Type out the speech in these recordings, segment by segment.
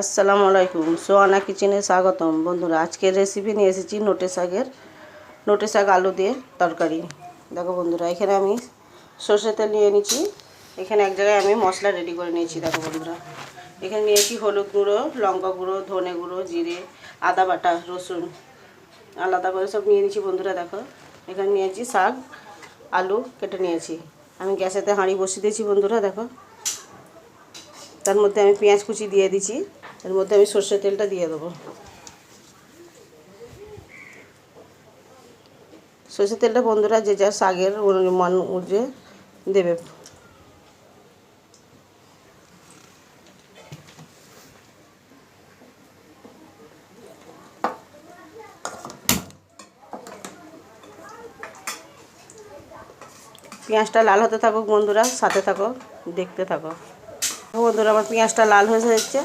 আসসালামু আলাইকুম। সোয়ানা কিচেনে স্বাগতম। বন্ধুরা, আজকের রেসিপি নিয়ে এসেছি নোটে শাকের, নোটে শাক আলু দিয়ে তরকারি। দেখো বন্ধুরা, এখানে আমি সর্ষে তেল নিয়ে নিয়েছি। এখানে এক জায়গায় আমি মশলা রেডি করে নিয়েছি, দেখো বন্ধুরা। এখানে নিয়েছি হলুদ গুঁড়ো, লঙ্কা গুঁড়ো, ধনে গুঁড়ো, জিরে, আদা বাটা, রসুন, আলাদা করে সব নিয়ে নিয়েছি বন্ধুরা, দেখো। এখানে নিয়েছি শাক, আলু কেটে নিয়েছি। আমি গ্যাসেতে হাঁড়ি বসিয়ে দিয়েছি বন্ধুরা, দেখো। তার মধ্যে আমি পেঁয়াজ কুচি দিয়ে দিচ্ছি এর মধ্যে আমি সর্ষের তেলটা দিয়ে দেবো। সর্ষের তেলটা বন্ধুরা যে যার শাকের মান অনুযায়ী দেবে। পেঁয়াজটা লাল হতে থাকুক বন্ধুরা, সাথে থাকো, দেখতে থাকো। বন্ধুরা, আমার পেঁয়াজটা লাল হয়ে যাচ্ছে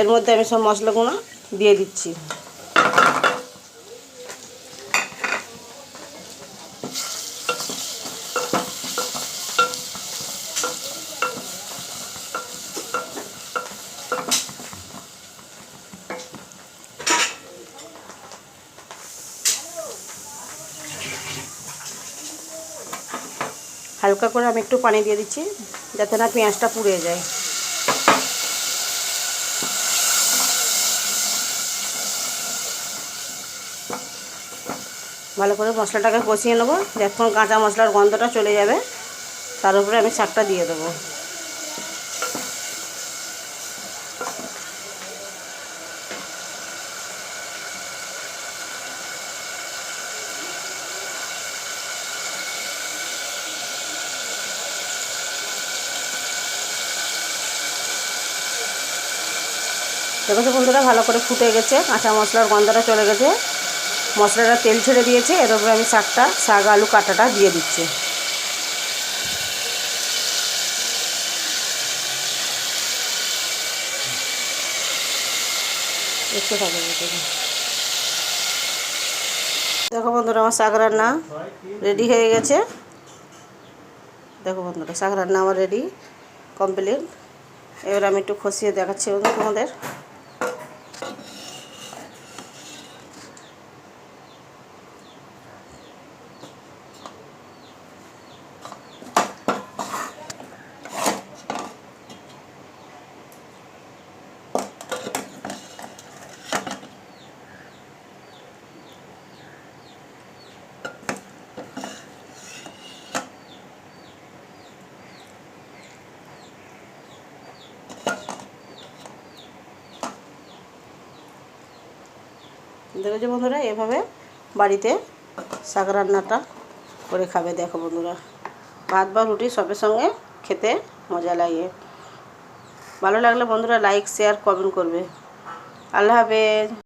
এর মধ্যে আমি সব মশলাগুলো দিয়ে দিচ্ছি। হালকা করে আমি একটু পানি দিয়ে দিচ্ছি, যাতে না পেঁয়াজটা পুড়ে যায়। ভালো করে মশলাটাকে কষিয়ে নেব। যখন কাঁচা মশলার গন্ধটা চলে যাবে। তার উপরে আমি শাকটা দিয়ে দেবো। দেখো বন্ধুরা, ভালো করে ফুটে গেছে। কাঁচা মশলার গন্ধটা চলে গেছে। মশলাটা তেল ছেড়ে দিয়েছে এর উপরে আমি শাকটা, শাক, আলু, কাটাটা দিয়ে দিচ্ছি। দেখো বন্ধুরা, আমার শাক রান্না রেডি হয়ে গেছে। দেখো বন্ধুরা, শাক রান্না আমার রেডি, কমপ্লিট। এবার আমি একটু খসিয়ে দেখাচ্ছি তোমাদের। দেখেছ বন্ধুরা, এভাবে বাড়িতে শাক রান্নাটা করে খাবে। দেখো বন্ধুরা, ভাত বা রুটি সবের সঙ্গে খেতে মজা লাগে। ভালো লাগলে বন্ধুরা লাইক শেয়ার কমেন্ট করবে। আল্লাহ হাফেজ।